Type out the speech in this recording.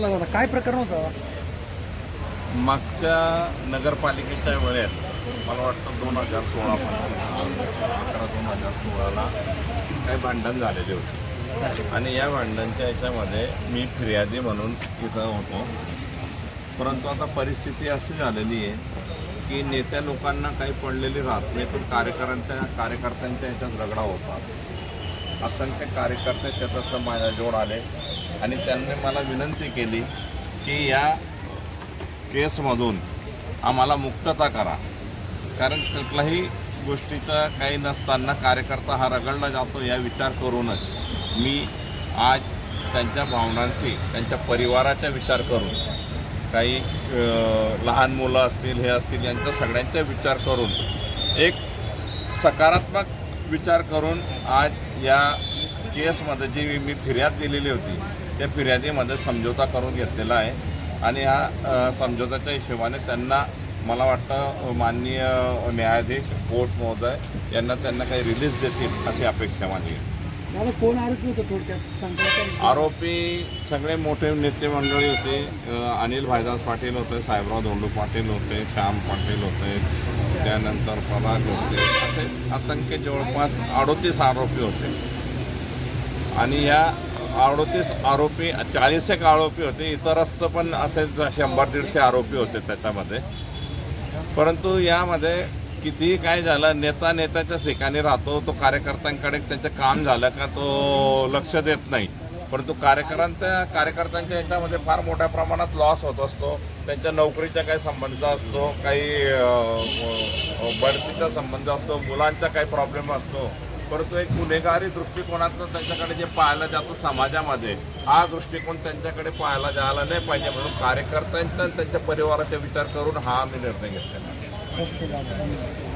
दादा काय प्रकरण होता? मागच्या नगरपालिकेच्या वेळेस मला वाटतं दोन हजार सोळा अकरा दोन हजार सोळाला काही भांडण झालेले होते. आणि या भांडणच्या याच्यामध्ये मी फिर्यादी म्हणून इथं होतो. परंतु आता परिस्थिती अशी झालेली आहे की नेत्या लोकांना काही पडलेली राहत नाही पण कार्यकर्त्यांच्या कार्यकर्त्यांच्या ह्याच्यात रगडा होता. असंख्य कार्यकर्ते माझ्या माझ्याजवळ आले. आणि त्यांनी मला विनंती केली की या केसमधून आम्हाला मुक्तता करा. कारण कुठल्याही गोष्टीचं काही नसताना कार्यकर्ता हा रगडला जातो या विचार करूनच. मी आज त्यांच्या भावनांशी त्यांच्या परिवाराचा विचार करून काही लहान मुलं असतील हे असतील यांचा सगळ्यांचा विचार करून एक सकारात्मक विचार करून आज या केसमध्ये जी मी फिर्याद दिलेली होती त्या फिर्यादीमध्ये समझोता करून घेतलेला आहे. आणि ह्या अ, समझोत्याच्या हिशोबाने त्यांना मला वाटतं माननीय न्यायाधीश कोर्ट महोदय यांना त्यांना काही रिलीज देतील अशी अपेक्षा माझी कोण आरोपी होतं थोडक्यात? आरोपी सगळे मोठे नेते मंडळी होते. अनिल भाईदास पाटील होते साहेबराव धोंडू पाटील होते श्याम पाटील होते त्यानंतर पराग होते. असे असंख्य जवळपास अडोतीस आरोपी होते. आणि या अडतीस आरोपी चाळीस एक आरोपी होते. इतरस्त पण असे शंभर दीडशे आरोपी होते त्याच्यामध्ये. परंतु यामध्ये कितीही काय झालं नेता नेत्याच्या ठिकाणी राहतो तो कार्यकर्त्यांकडे त्याचं काम झालं का तो लक्ष देत नाही. परंतु कार्यकर्त्यांच्या कार्यकर्त्यांच्या याच्यामध्ये फार मोठ्या प्रमाणात लॉस होत असतो. त्यांच्या नोकरीचा काही संबंध असतो काही बढतीचा संबंध असतो मुलांचा काही प्रॉब्लेम असतो. परंतु एक गुन्हेगारी दृष्टिकोनातून त्यांच्याकडे जे पाहायला जातो समाजामध्ये हा दृष्टिकोन त्यांच्याकडे पाहायला जायला नाही पाहिजे म्हणून कार्यकर्त्यांचा त्यांच्या परिवाराचा विचार करून हा आम्ही निर्णय घेतलेला